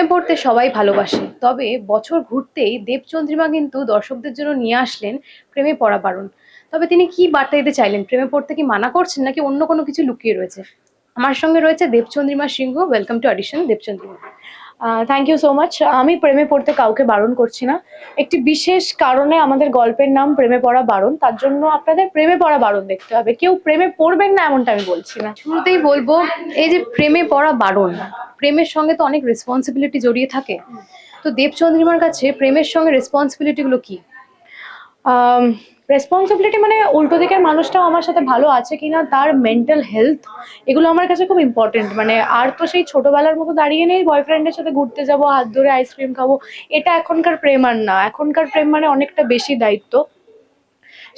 প্রেমে পড়তে সবাই ভালোবাসে। তবে বছর ঘুরতেই দেবচন্দ্রিমা কিন্তু দর্শকদের জন্য নিয়ে আসলেন প্রেমে পড়া বারণ তবে তিনি কি বার্তা দিতে চাইলেন? প্রেমে পড়তে কি মানা করছেন নাকি অন্য কোনো কিছু লুকিয়ে রয়েছে? আমার সঙ্গে রয়েছে Debchandrima Singha. Welcome to audition Debchandrima. Thank you so much আমি প্রেমে পড়তে কাউকে বারণ করছি না। একটি বিশেষ কারণে আমাদের গল্পের নাম প্রেমে পড়া বারণ। তার জন্য আপনাদের প্রেমে পড়া বারণ দেখতে হবে। কেউ প্রেমে পড়বেন না এমনটা আমি বলছি না। শুরুতেই বলব এই যে প্রেমে পড়া বারণ প্রেমের সঙ্গে তো অনেক রেসপন্সিবিলিটি জড়িয়ে থাকে। তো দেবচন্দ্রিমার কাছে প্রেমের সঙ্গে রেসপন্সিবিলিটি গুলো কি? রেসপন্সিবিলিটি মানে উল্টো দিকের মানুষটাও আমার সাথে ভালো আছে কিনা, তার মেন্টাল হেলথ এগুলো আমার কাছে খুব ইম্পর্টেন্ট মানে আর তো সেই ছোটবেলার মতো দাঁড়িয়ে নেই বয়ফ্রেন্ডের সাথে ঘুরতে যাব, হাত ধরে আইসক্রিম খাব, এটা এখনকার প্রেম আর না। এখনকার প্রেম মানে অনেকটা বেশি দায়িত্ব।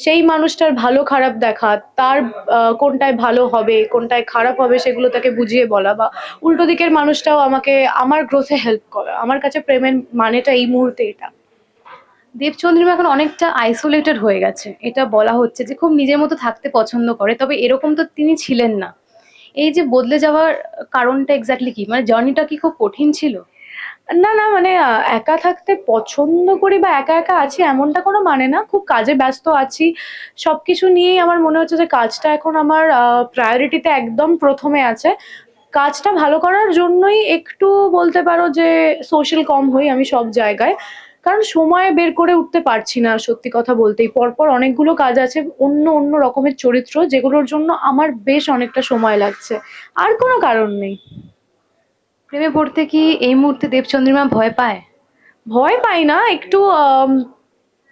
সেই মানুষটার ভালো খারাপ দেখা, তার কোনটায় ভালো হবে, কোনটায় খারাপ হবে সেগুলো তাকে বুঝিয়ে বলা বা উল্টো দিকের মানুষটাও আমাকে, আমার গ্রোথে হেল্প করা। আমার কাছে প্রেমের মানেটা এই মুহূর্তে এটা। দেবচন্দ্রিমা এখন অনেকটা আইসোলেটেড হয়ে গেছে। এটা বলা হচ্ছে যে খুব নিজের মতো থাকতে পছন্দ করে, তবে এরকম তো তিনি ছিলেন না। এই যে বদলে যাওয়ার কারণটা এক্স্যাক্টলি কি? মানে জার্নিটা কি খুব কঠিন ছিল? না না মানে একা থাকতে পছন্দ করি বা একা একা আছি এমনটা কোনো মানে না। খুব কাজে ব্যস্ত আছি। সব কিছু নিয়েই আমার মনে হচ্ছে যে কাজটা এখন আমার প্রায়োরিটিতে একদম প্রথমে আছে। কাজটা ভালো করার জন্যই একটু বলতে পারো যে সোশ্যাল কম হই আমি সব জায়গায়। কারণ সময় বের করে উঠতে পারছি না সত্যি কথা বলতেই। পরপর অনেকগুলো কাজ আছে অন্য অন্য রকমের চরিত্র যেগুলোর জন্য আমার বেশ অনেকটা সময় লাগছে। আর কোনো কারণ নেই। প্রেমে পড়তে কি এই মুহূর্তে দেবচন্দ্রিমা ভয় পায়? ভয় পাই না একটু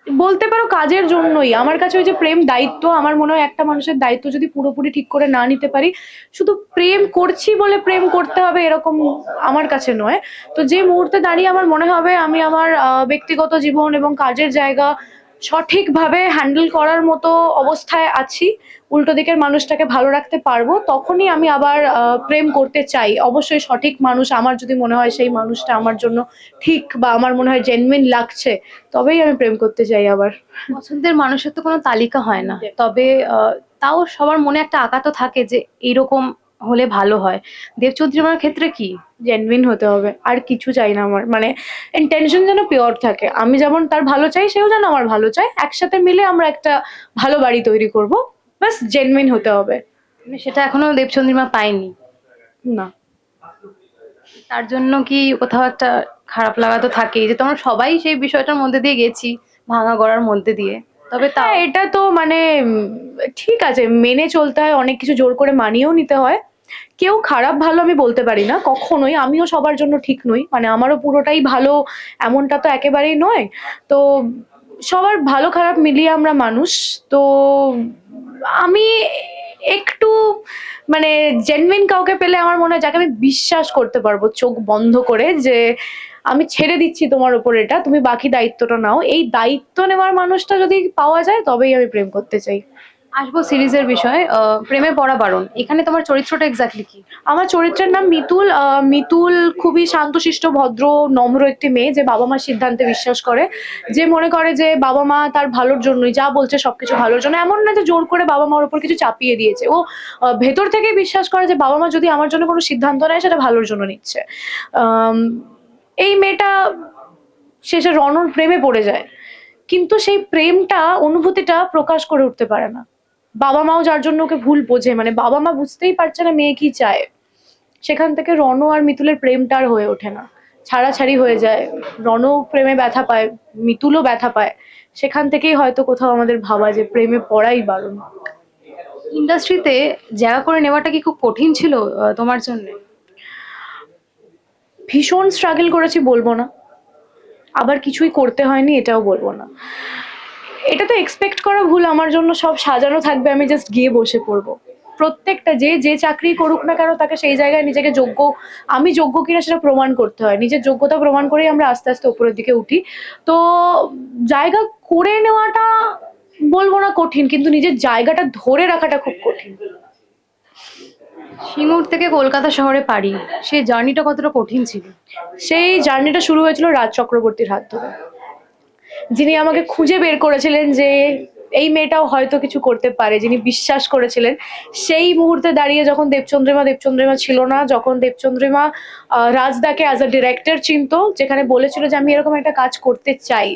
বলতে পারো কাজের জন্যই। আমার কাছে ওই যে প্রেম দায়িত্ব, আমার মনে হয় একটা মানুষের দায়িত্ব যদি পুরোপুরি ঠিক করে না নিতে পারি, শুধু প্রেম করছি বলে প্রেম করতে হবে এরকম আমার কাছে নয়। তো যে মুহূর্তে দাঁড়িয়ে আমার মনে হবে আমি আমার ব্যক্তিগত জীবন এবং কাজের জায়গা সঠিকভাবে হ্যান্ডেল করার মতো অবস্থায় আছি উল্টো দিকের মানুষটাকে ভালো রাখতে পারব তখনই আমি আবার প্রেম করতে চাই। অবশ্যই সঠিক মানুষ আমার যদি মনে হয় সেই মানুষটা আমার জন্য ঠিক বা আমার মনে হয় জেনুইন লাগছে তবেই আমি প্রেম করতে চাই আবার। পছন্দের মানুষের তো কোনো তালিকা হয় না। তবে তাও সবার মনে একটা আঁকা তো থাকে যে এরকম হলে ভালো হয়। দেবচন্দ্রিমার ক্ষেত্রে কি? জেনুইন হতে হবে আর কিছু চাই না আমার। মানে ইন্টেনশন যেন পিওর থাকে। আমি যেমন তার ভালো চাই সেও যেন আমার ভালো চাই একসাথে মিলে আমরা একটা ভালো বাড়ি তৈরি করব। বাস জেনুইন হতে হবে। মানে সেটা এখনও দেবচন্দ্রিমা পায়নি। না। তার জন্য কি কোথাও একটা খারাপ লাগা তো থাকেই যে তোমরা সবাই সেই বিষয়টার মধ্যে দিয়ে গেছি ভাঙা গড়ার মধ্যে দিয়ে। তবে তা হ্যাঁ এটা তো মানে ঠিক আছে মেনে চলতে হয় অনেক কিছু জোর করে মানিয়েও নিতে হয়। কেউ খারাপ ভালো আমি বলতে পারি না কখনোই। আমিও সবার জন্য ঠিক নই। মানে আমারও পুরোটাই ভালো এমনটা তো একেবারেই নয়। তো সবার ভালো খারাপ মিলিয়ে আমরা মানুষ, তো আমি একটু মানে জেনুইন কাউকে পেলে আমার মনে হয় যাকে আমি বিশ্বাস করতে পারব চোখ বন্ধ করে যে আমি ছেড়ে দিচ্ছি তোমার উপর এটা, তুমি বাকি দায়িত্বটা নাও। এই দায়িত্ব নেওয়ার মানুষটা যদি পাওয়া যায় তবেই আমি প্রেম করতে চাই। আসব সিরিজের বিষয় প্রেমে পড়া বারণ। এখানে তোমার চরিত্রটা এক্স্যাক্টলি কি? আমার চরিত্রের নাম মিতুল মিতুল খুবই শান্তশিষ্ট, ভদ্র, নম্র একটি মেয়ে যে বাবা মার সিদ্ধান্তে বিশ্বাস করে, যে মনে করে যে বাবা মা তার ভালোর জন্যই যা বলছে সবকিছু ভালোর জন্য। এমন না যে জোর করে বাবা মার উপর কিছু চাপিয়ে দিয়েছে। ও ভেতর থেকেই বিশ্বাস করে যে বাবা মা যদি আমার জন্য কোনো সিদ্ধান্ত নেয়, সেটা ভালোর জন্য নিচ্ছে। এই মেয়েটা শেষে রণর প্রেমে পড়ে যায়। কিন্তু সেই প্রেমটা, অনুভূতিটা প্রকাশ করে উঠতে পারে না। বাবা মাও যার জন্য ওকে ভুল বোঝে মানে বাবা মা বুঝতেই পারছে না মেয়ে কি চায়। সেখান থেকে রণ আর মিতুলের প্রেমটা আর হয়ে ওঠে না। ছাড়াছাড়ি হয়ে যায়। রণ প্রেমে ব্যথা পায় মিতুলও ব্যথা পায়। সেখান থেকেই হয়তো কোথাও আমাদের ভাবা যে প্রেমে পড়াই বারণ। ইন্ডাস্ট্রিতে জায়গা করে নেওয়াটা কি খুব কঠিন ছিল তোমার জন্য? ভীষণ স্ট্রাগল করেছি বলব না। আবার কিছুই করতে হয়নি এটাও বলব না। এটা তো এক্সপেক্ট করা ভুল আমার জন্য সব সাজানো থাকবে আমি জাস্ট গিয়ে বসে পড়ব। প্রত্যেকটা যে যে চাকরি করুক না কেন তাকে সেই জায়গায় নিজেকে যোগ্য আমি যোগ্য কিনা সেটা প্রমাণ করতে হয়। নিজের যোগ্যতা প্রমাণ করেই আমরা আস্তে আস্তে উপরের দিকে উঠি। তো জায়গা করে নেওয়াটা বলব না কঠিন কিন্তু নিজের জায়গাটা ধরে রাখাটা খুব কঠিন। সিঙ্গুর থেকে কলকাতা শহরে পারি সেই জার্নিটা কতটা কঠিন ছিল? সেই জার্নিটা শুরু হয়েছিল রাজ চক্রবর্তীর হাত ধরে। যিনি আমাকে খুঁজে বের করেছিলেন যে এই মেয়েটাও হয়তো কিছু করতে পারে, যিনি বিশ্বাস করেছিলেন। সেই মুহূর্তে দাঁড়িয়ে যখন দেবচন্দ্রিমা দেবচন্দ্রিমা ছিল না, যখন দেবচন্দ্রিমা রাজদাকে অ্যাজ আ ডিরেক্টর চিনতো, যেখানে বলেছিল যে আমি এরকম একটা কাজ করতে চাই।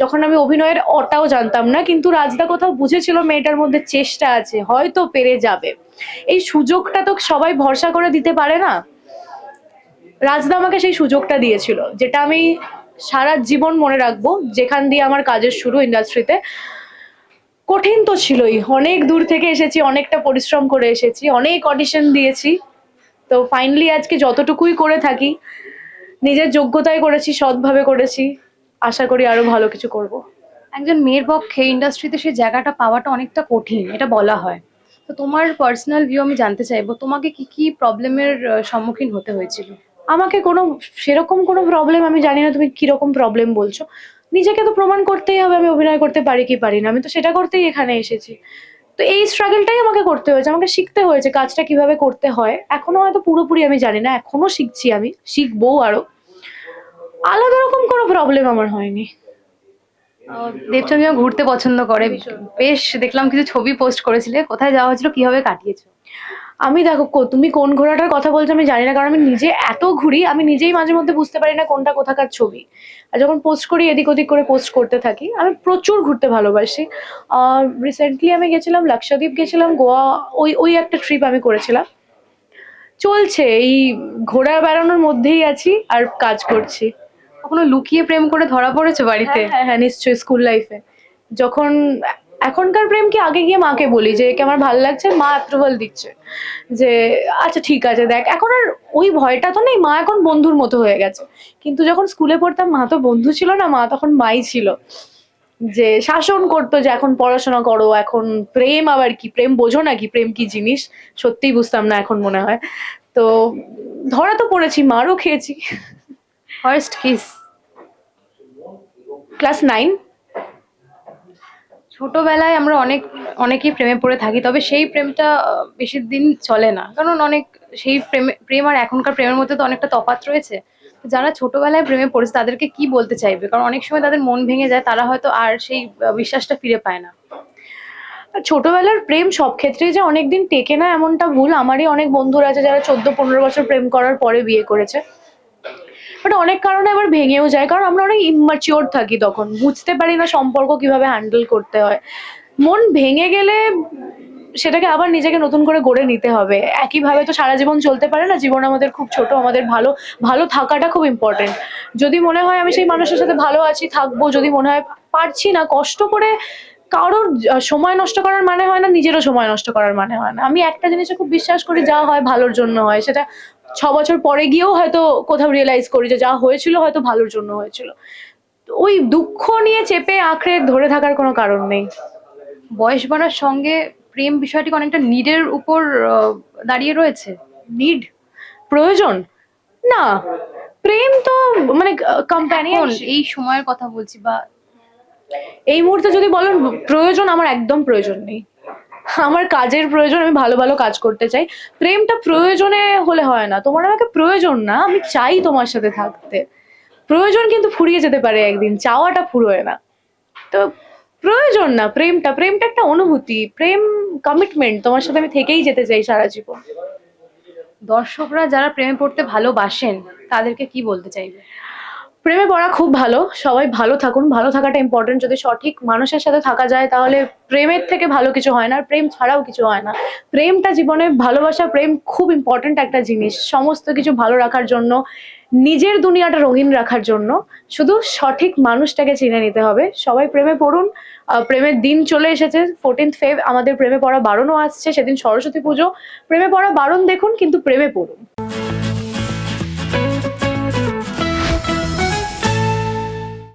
যখন আমি অভিনয়ের অটাও জানতাম না, কিন্তু রাজদা কোথাও বুঝেছিল মেয়েটার মধ্যে চেষ্টা আছে, হয়তো পেরে যাবে। এই সুযোগটা তো সবাই ভরসা করে দিতে পারে না। রাজদা আমাকে সেই সুযোগটা দিয়েছিল, যেটা আমি সারা জীবন মনে রাখব, যেখান দিয়ে আমার কাজের শুরু ইন্ডাস্ট্রিতে কঠিন তো ছিলই, অনেক দূর থেকে এসেছি, অনেকটা পরিশ্রম করে এসেছি, অনেক অডিশন দিয়েছি। তো ফাইনালি আজকে যতটুকুই করে থাকি, নিজের যোগ্যতায় করেছি, সৎভাবে করেছি, আশা করি আরও ভালো কিছু করব। একজন মেয়ের পক্ষে ইন্ডাস্ট্রিতে সেই জায়গাটা পাওয়াটা অনেকটা কঠিন, এটা বলা হয়। তো তোমার পার্সোনাল ভিউ আমি জানতে চাইব, তোমাকে কি কি প্রবলেমের সম্মুখীন হতে হয়েছিল? আমাকে কোনো, সেরকম কোনো প্রবলেম আমি জানি না তুমি কীরকম প্রবলেম বলছো। নিজেকে তো প্রমাণ করতেই হবে, আমি অভিনয় করতে পারি কি পারি না, আমি তো সেটা করতেই এখানে এসেছি। তো এই স্ট্রাগলটাই আমাকে করতে হয়েছে, আমাকে শিখতে হয়েছে কাজটা কীভাবে করতে হয়। এখনও হয়তো পুরোপুরি আমি জানি না, এখনও শিখছি আমি, শিখব আরও। আলাদা রকম কোনো প্রবলেম আমার হয়নি। আহ, দেবচন্দ্রিমা ঘুরতে পছন্দ করে। বেশ দেখলাম কিছু ছবি পোস্ট করেছিলে। কোথায় যাওয়া হয়েছিল কীভাবে কাটিয়েছো? আমি দেখো কো- তুমি কোন ঘোড়াটার কথা বলছো আমি জানি না কারণ আমি নিজে এত ঘুরি আমি নিজেই মাঝে মধ্যে বুঝতে পারি না কোনটা কোথাকার ছবি। আর যখন পোস্ট করি এদিক ওদিক করে পোস্ট করতে থাকি আমি প্রচুর ঘুরতে ভালোবাসি। রিসেন্টলি আমি গেছিলাম লাক্ষাদ্বীপ গেছিলাম গোয়া ওই ওই একটা ট্রিপ আমি করেছিলাম। চলছে এই ঘোরা বেড়ানোর মধ্যেই আছি আর কাজ করছি। কখনো লুকিয়ে প্রেম করে ধরা পড়েছো বাড়িতে? হ্যাঁ হ্যাঁ নিশ্চয়ই স্কুল লাইফে যখন, এখনকার প্রেম কি আগে গিয়ে মাকে বলি যে, একে আমার ভালো লাগছে, মা অ্যাপ্রুভাল দিচ্ছে। যে আচ্ছা ঠিক আছে, দেখ, এখন আর ওই ভয়টা তো নেই, মা এখন বন্ধুর মতো হয়ে গেছে। কিন্তু যখন স্কুলে পড়তাম, মা তো বন্ধু ছিল না, মা তখন মাই ছিল। যে, শাসন করতো যে, এখন পড়াশোনা করো, এখন প্রেম আবার কি, প্রেম বোঝো নাকি প্রেম কি জিনিস? সত্যিই বুঝতাম না, এখন মনে হয়। তো, ধরা তো পড়েছি, মারও খেয়েছি। ফার্স্ট কিস ক্লাস নাইন ছোটবেলায় আমরা অনেক, অনেকেই প্রেমে পড়ে থাকি, তবে সেই প্রেমটা বেশি দিন চলে না। কারণ অনেক, সেই প্রেমে, প্রেম আর এখনকার প্রেমের মধ্যে তো অনেকটা তফাৎ রয়েছে। যারা ছোটবেলায় প্রেমে পড়েছে, তাদেরকে কি বলতে চাইবে? কারণ অনেক সময় তাদের মন ভেঙে যায়, তারা হয়তো আর সেই বিশ্বাসটা ফিরে পায় না। ছোটবেলার প্রেম সব ক্ষেত্রেই যে অনেকদিন টেকে না, এমনটা ভুল। আমারই অনেক বন্ধুরা আছে, যারা চোদ্দ পনেরো বছর প্রেম করার পরে বিয়ে করেছে। বাট অনেক কারণে আবার ভেঙেও যায়। কারণ আমরা অনেক ইম্যাচিওর থাকি তখন। বুঝতে পারি না সম্পর্ক কীভাবে হ্যান্ডেল করতে হয়। মন ভেঙে গেলে সেটাকে আবার নিজেকে নতুন করে গড়ে নিতে হবে। একইভাবে তো সারা জীবন চলতে পারে না। জীবন আমাদের খুব ছোট, আমাদের ভালো ভালো থাকাটা খুব ইম্পর্টেন্ট যদি মনে হয় আমি সেই মানুষের সাথে ভালো আছি, থাকব। যদি মনে হয় পারছি না, কষ্ট করে কারোর সময় নষ্ট করার মানে হয় না নিজেরও সময় নষ্ট করার মানে হয় না। আমি একটা জিনিসে খুব বিশ্বাস করি যা হয় ভালোর জন্য হয়। সেটা ছ বছর পরে গিয়েও হয়তো কোথাও রিয়েলাইজ করি যে যা হয়েছিল হয়তো ভালোর জন্য হয়েছিল। ওই দুঃখ নিয়ে চেপে আঁকড়ে ধরে থাকার কোনো কারণ নেই। বয়স বাড়ার সঙ্গে প্রেম বিষয়টি অনেকটা নিডের উপর দাঁড়িয়ে রয়েছে। নিড? প্রয়োজন? না। প্রেম তো মানে কম্প্যানিয়ন এই সময়ের কথা বলছি বা এই মুহূর্তে যদি বলেন, প্রয়োজন আমার একদম প্রয়োজন নেই। আমার কাজের প্রয়োজন, আমি ভালো ভালো কাজ করতে চাই। প্রেমটা প্রয়োজনে হলে হয় না। তোমার আমাকে প্রয়োজন না, আমি চাই তোমার সাথে থাকতে। প্রয়োজন কিন্তু ফুরিয়ে যেতে পারে একদিন, চাওয়াটা ফুরোয় না। তো প্রয়োজন না প্রেমটা। প্রেমটা একটা অনুভূতি, প্রেম কমিটমেন্ট তোমার সাথে আমি থেকেই যেতে চাই সারা জীবন। দর্শকরা যারা প্রেমে পড়তে ভালোবাসেন, তাদেরকে কি বলতে চাইবে? প্রেমে পড়া খুব ভালো, সবাই ভালো থাকুন, ভালো থাকাটা ইম্পর্টেন্ট যদি সঠিক মানুষের সাথে থাকা যায় তাহলে প্রেমের থেকে ভালো কিছু হয় না, আর প্রেম ছাড়াও কিছু হয় না। প্রেমটা জীবনে ভালোবাসা, প্রেম খুব ইম্পর্টেন্ট একটা জিনিস, সমস্ত কিছু ভালো রাখার জন্য, নিজের দুনিয়াটা রঙিন রাখার জন্য। শুধু সঠিক মানুষটাকে চিনে নিতে হবে। সবাই প্রেমে পড়ুন। প্রেমের দিন চলে এসেছে ফোরটিন্থ ফেব আমাদের প্রেমে পড়া বারণও আসছে, সেদিন সরস্বতী পুজো। প্রেমে পড়া বারণ দেখুন, কিন্তু প্রেমে পড়ুন।